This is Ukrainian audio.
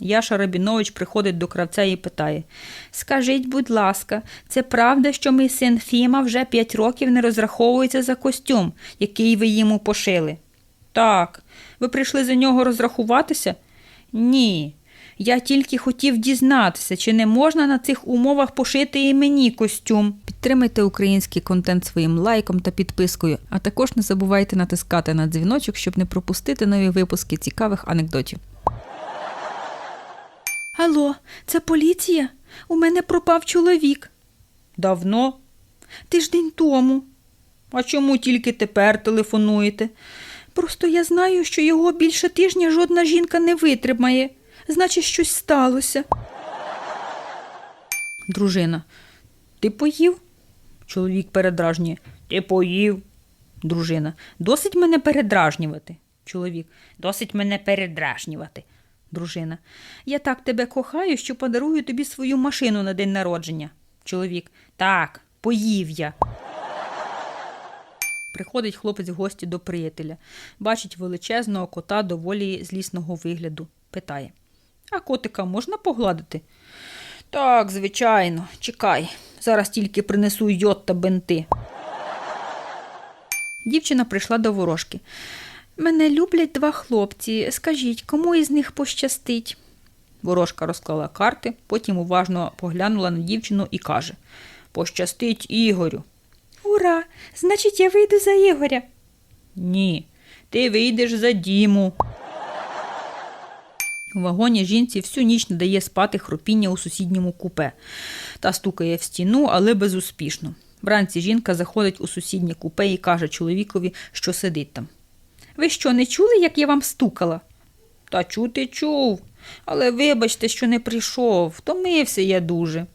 Яша Рабінович приходить до кравця і питає Скажіть, будь ласка, це правда, що мій син Фіма вже п'ять років не розраховується за костюм, який ви йому пошили? Так. Ви прийшли за нього розрахуватися? Ні. Я тільки хотів дізнатися, чи не можна на цих умовах пошити і мені костюм. Підтримайте український контент своїм лайком та підпискою, а також не забувайте натискати на дзвіночок, щоб не пропустити нові випуски цікавих анекдотів. Алло, це поліція? У мене пропав чоловік. Давно? Тиждень тому. А чому тільки тепер телефонуєте? Просто я знаю, що його більше тижня жодна жінка не витримає. Значить, щось сталося. Дружина. Ти поїв? Чоловік передражнює. Ти поїв. Дружина. Досить мене передражнювати. Чоловік. Досить мене передражнювати. Дружина. Я так тебе кохаю, що подарую тобі свою машину на день народження. Чоловік. Так, поїв я. Приходить хлопець в гості до приятеля. Бачить величезного кота доволі злісного вигляду. Питає: А котика можна погладити? Так, звичайно, чекай. Зараз тільки принесу йод та бенти. Дівчина прийшла до ворожки. Мене люблять два хлопці. Скажіть, кому із них пощастить? Ворожка розклала карти, потім уважно поглянула на дівчину і каже: Пощастить Ігорю. Ура! Значить, я вийду за Ігоря. Ні, ти вийдеш за Діму. У вагоні жінці всю ніч не дає спати хропіння у сусідньому купе. Та стукає в стіну, але безуспішно. Вранці жінка заходить у сусіднє купе і каже чоловікові, що сидить там. Ви що, не чули, як я вам стукала? Та чути чув. Але вибачте, що не прийшов, втомився я дуже.